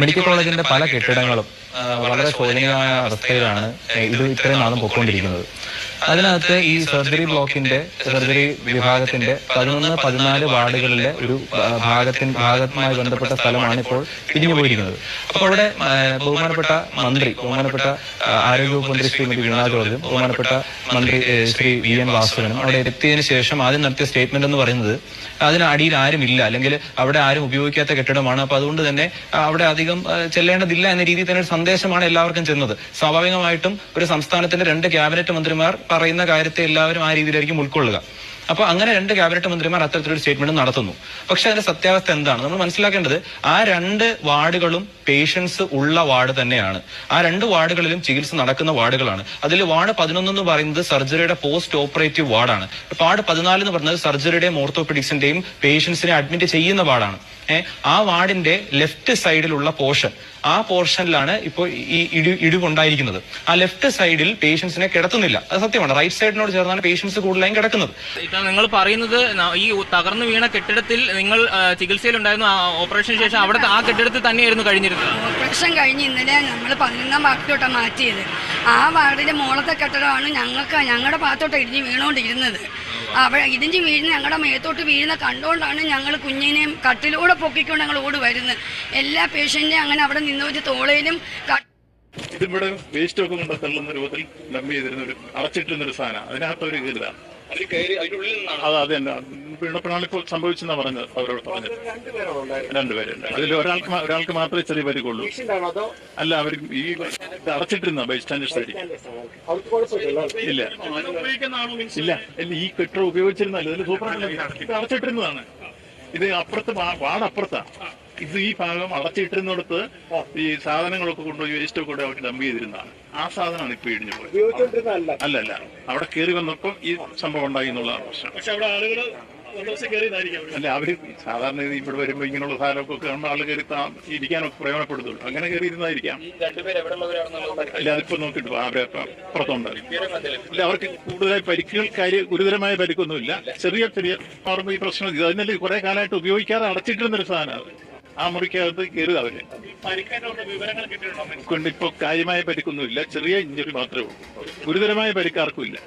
Medical കോളേജിന്റെ പല കെട്ടിടങ്ങളും വളരെ ശോചനീയമായ അവസ്ഥയിലാണ് ഇത് ഇത്രയും നാളും പൊയ്ക്കൊണ്ടിരിക്കുന്നത്. അതിനകത്ത് ഈ സർജറി ബ്ലോക്കിന്റെ സർജറി വിഭാഗത്തിന്റെ പതിനൊന്ന് പതിനാല് വാർഡുകളിലെ ഒരു ഭാഗത്തിന് ഭാഗത്തുമായി ബന്ധപ്പെട്ട സ്ഥലമാണ് ഇപ്പോൾ പിരിഞ്ഞു പോയിരിക്കുന്നത്. അപ്പോൾ അവിടെ ബഹുമാനപ്പെട്ട മന്ത്രി ബഹുമാനപ്പെട്ട ആരോഗ്യവകുപ്പ് മന്ത്രി ശ്രീമതി വീണ ജോർജും ബഹുമാനപ്പെട്ട മന്ത്രി ശ്രീ വി എൻ വാസുവനും അവിടെ എത്തിയതിനു ശേഷം ആദ്യം നടത്തിയ സ്റ്റേറ്റ്മെന്റ് എന്ന് പറയുന്നത് അതിന് അടിയിൽ ഇല്ല അല്ലെങ്കിൽ അവിടെ ആരും ഉപയോഗിക്കാത്ത കെട്ടിടമാണ്. അപ്പൊ അതുകൊണ്ട് തന്നെ അവിടെ അധികം ചെല്ലേണ്ടതില്ല എന്ന രീതിയിൽ തന്നെ ഒരു സന്ദേശമാണ് എല്ലാവർക്കും ചെന്നത്. സ്വാഭാവികമായിട്ടും ഒരു സംസ്ഥാനത്തിന്റെ രണ്ട് ക്യാബിനറ്റ് മന്ത്രിമാർ പറയുന്ന കാര്യത്തെ എല്ലാവരും ആ രീതിയിലായിരിക്കും ഉൾക്കൊള്ളുക. അപ്പൊ അങ്ങനെ രണ്ട് ക്യാബിനറ്റ് മന്ത്രിമാർ അത്തരത്തിലൊരു സ്റ്റേറ്റ്മെന്റ് നടത്തുന്നു. പക്ഷെ അതിന്റെ സത്യാവസ്ഥ എന്താണ്? നമ്മൾ മനസ്സിലാക്കേണ്ടത് ആ രണ്ട് വാർഡുകളും പേഷ്യൻസ് ഉള്ള വാർഡ് തന്നെയാണ്. ആ രണ്ട് വാർഡുകളിലും ചികിത്സ നടക്കുന്ന വാർഡുകളാണ്. അതിൽ വാർഡ് പതിനൊന്ന് എന്ന് പറയുന്നത് സർജറിയുടെ പോസ്റ്റ് ഓപ്പറേറ്റീവ് വാർഡാണ്. വാർഡ് പതിനാല് എന്ന് പറഞ്ഞത് സർജറിയുടെയും ഓർത്തോപെഡിക്സിന്റെയും പേഷ്യൻസിനെ അഡ്മിറ്റ് ചെയ്യുന്ന വാർഡാണ്. ആ വാർഡിന്റെ ലെഫ്റ്റ് സൈഡിലുള്ള പോർഷൻ. ആ പോർഷനിലാണ് ഇപ്പോൾ ഈ ഇടി ഇടിവുണ്ടായിരിക്കുന്നത്. ആ ലെഫ്റ്റ് സൈഡിൽ പേഷ്യൻസിനെ കിടത്തുന്നില്ല. അത് സത്യമാണ്. റൈറ്റ് സൈഡിനോട് ചേർന്നാണ് പേഷ്യൻസ് കൂടുതലായും കിടക്കുന്നത്. ഇപ്പൊ നിങ്ങൾ പറയുന്നത് ഈ തകർന്നു വീണ കെട്ടിടത്തിൽ നിങ്ങൾ ചികിത്സയിലുണ്ടായിരുന്നു ആ ഓപ്പറേഷന് ശേഷം അവിടെ ആ കെട്ടിടത്തിൽ തന്നെയായിരുന്നു കഴിഞ്ഞിരുന്നത്. ഓപ്പറേഷൻ കഴിഞ്ഞ് ഇന്നലെ നമ്മൾ പതിനൊന്നാം വാർഡിലോട്ടാണ് മാറ്റിയത്. ആ വാർഡിലെ മോളത്തെ കെട്ടിടമാണ് ഞങ്ങൾക്ക് ഞങ്ങളുടെ ഭാഗത്തോട്ട് ഇടിഞ്ഞ് വീണുകൊണ്ടിരുന്നത്. അവിടെ ഇടിഞ്ഞ് വീഴുന്ന ഞങ്ങളുടെ മേത്തോട്ട് വീഴുന്ന കണ്ടുകൊണ്ടാണ് ഞങ്ങൾ കുഞ്ഞിനെയും കട്ടിലൂടെ പൊക്കിക്കൊണ്ട് ഞങ്ങൾ ഓടി വരുന്നത്. എല്ലാ പേഷ്യന്റെയും അങ്ങനെ അവിടെ നിന്ന് വെച്ച് തോളയിലും ഇതിവിടെ വേസ്റ്റ് ഒക്കെ കൊണ്ട് തള്ളുന്ന രൂപത്തിൽ ഡംപ് ചെയ്തിരുന്ന ഒരു അടച്ചിട്ടിരുന്ന ഒരു സാധനം. അതിനകത്ത് ഒരു കീറിതാണ് അത് അതെ തന്നെ. വീണപ്പോഴാണ് ഇപ്പോൾ സംഭവിച്ചെന്നാ പറഞ്ഞത് അവരോട് പറഞ്ഞത്. രണ്ടുപേരുണ്ട് അതിൽ ഒരാൾക്ക് ഒരാൾക്ക് മാത്രമേ ചെറിയ പരിക്കുള്ളൂ അല്ല അവർ ഈ അടച്ചിട്ടിരുന്ന ബൈ സ്റ്റാൻഡേർഡ് സൈഡിൽ ഇല്ല. ഇല്ല. ഇല്ല ഈ കെട്ടിടം ഉപയോഗിച്ചിരുന്നല്ലോ ഇതിൽ സൂപ്പർ അടച്ചിട്ടിരുന്നതാണ്. ഇത് അപ്പുറത്ത് വാടപ്പുറത്താണ് ഇത് ഈ ഭാഗം അടച്ചിട്ടിരുന്നിടത്ത് ഈ സാധനങ്ങളൊക്കെ കൊണ്ടുപോയി വേസ്റ്റ് ഒക്കെ അവർ ഡംപ് ചെയ്തിരുന്നതാണ്. ആ സാധനമാണ് ഇപ്പൊ ഇടിഞ്ഞു പോയത്. അല്ല. അല്ല അവിടെ കയറി വന്നപ്പോൾ ഈ സംഭവം ഉണ്ടായി എന്നുള്ളതാണ് പ്രശ്നം. അവിടെ അല്ല അവർ സാധാരണ ഇവിടെ വരുമ്പോ ഇങ്ങനെയുള്ള സാധനമൊക്കെ കാണുമ്പോൾ ആൾ കയറി താ- ഇരിക്കാനൊക്കെ പ്രയോജനപ്പെടുത്തുള്ളൂ. അങ്ങനെ കയറി ഇരുന്നായിരിക്കാം അല്ല അതിപ്പോ നോക്കിട്ട് അവരെ പുറത്തുണ്ട്. അല്ല അവർക്ക് കൂടുതലായി പരിക്കുകൾ കാര്യ ഗുരുതരമായ പരിക്കൊന്നുമില്ല. ചെറിയ ചെറിയ മാറുമ്പോൾ ഈ പ്രശ്നം ഇത് അതിനല്ലേ കുറെ കാലമായിട്ട് ഉപയോഗിക്കാതെ അടച്ചിട്ടിരുന്നൊരു സാധനം അത്. ആ മുറിക്കകത്ത് കയറുക അവർ കൊണ്ട് ഇപ്പൊ കാര്യമായ പരിക്കൊന്നുമില്ല. ചെറിയ ഇഞ്ചുറി മാത്രമേ ഉള്ളൂ. ഗുരുതരമായ പരിക്കാർക്കും ഇല്ല.